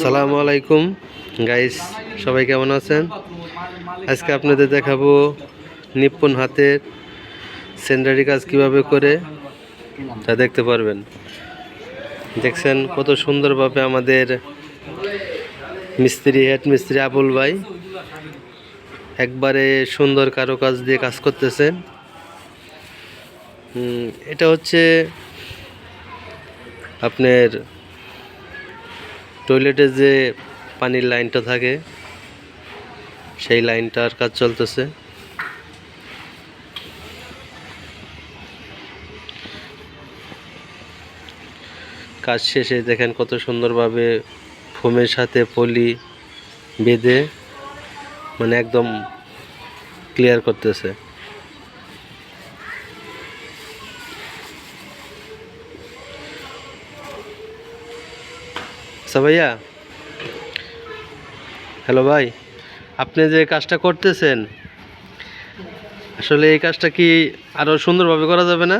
আসসালামু আলাইকুম। গাইস সবাই কেমন আছেন? আজকে আপনাদের দেখাবো নিপুণ হাতের সেন্ডারি কাজ কীভাবে করে, তা দেখতে পারবেন। দেখছেন কত সুন্দরভাবে আমাদের মিস্ত্রি, হেড মিস্ত্রি আবুল ভাই একবারে সুন্দর কারও কাজ দিয়ে কাজ করতেছেন। এটা হচ্ছে আপনার টয়লেটে যে পানির লাইনটা থাকে, সেই লাইনটার কাজ চলতেছে। কাজ শেষে দেখেন কত সুন্দরভাবে ফোমের সাথে পলি বেঁধে মানে একদম ক্লিয়ার করতেছে। আচ্ছা ভাইয়া হ্যালো ভাই আপনি যে কাজটা করতেছেন আসলে এই কাজটা কি আরও সুন্দরভাবে করা যাবে না?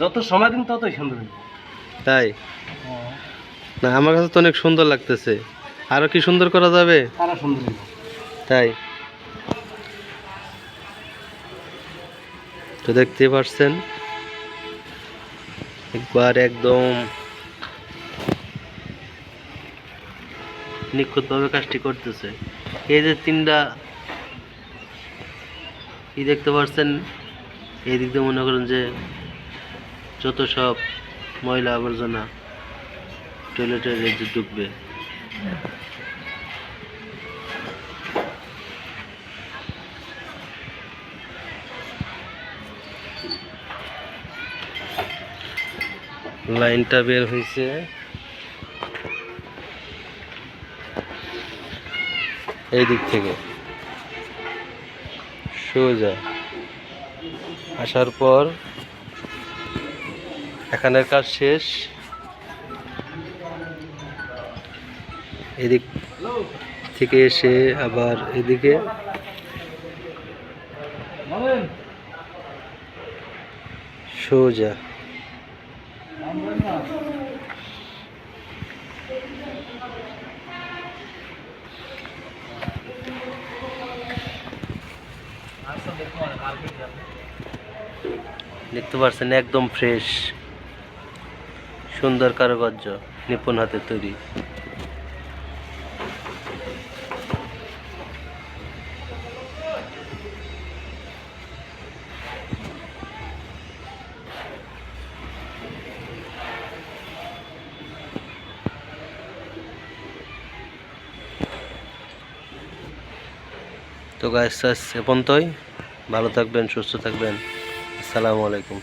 যত সময় দিন ততই সুন্দর তাই? না আমার কাছে তো অনেক সুন্দর লাগতেছে। আরও কি সুন্দর করা যাবে? সুন্দর তাই? তো দেখতে পাচ্ছেন একবার একদম নিখুঁতভাবে কাজটি করতেছে। এই যে তিনটা কি দেখতে পাচ্ছেন এই দিক দিয়ে মনে করেন যে যত সব ময়লা আবর্জনা টয়লেটের যে ঢুকবে। লাইনটা বের হয়েছে এই দিক থেকে। সোজা। আসার পর এখানের কাজ শেষ। এদিক থেকে এসে আবার এদিকে। সোজা। দেখতে পাচ্ছেন একদম ফ্রেশ সুন্দর কারুকার্য নিপুণ হাতে তৈরি। তো গাছ এ পর্যন্তই। ভালো থাকবেন সুস্থ থাকবেন। আসসালামু আলাইকুম।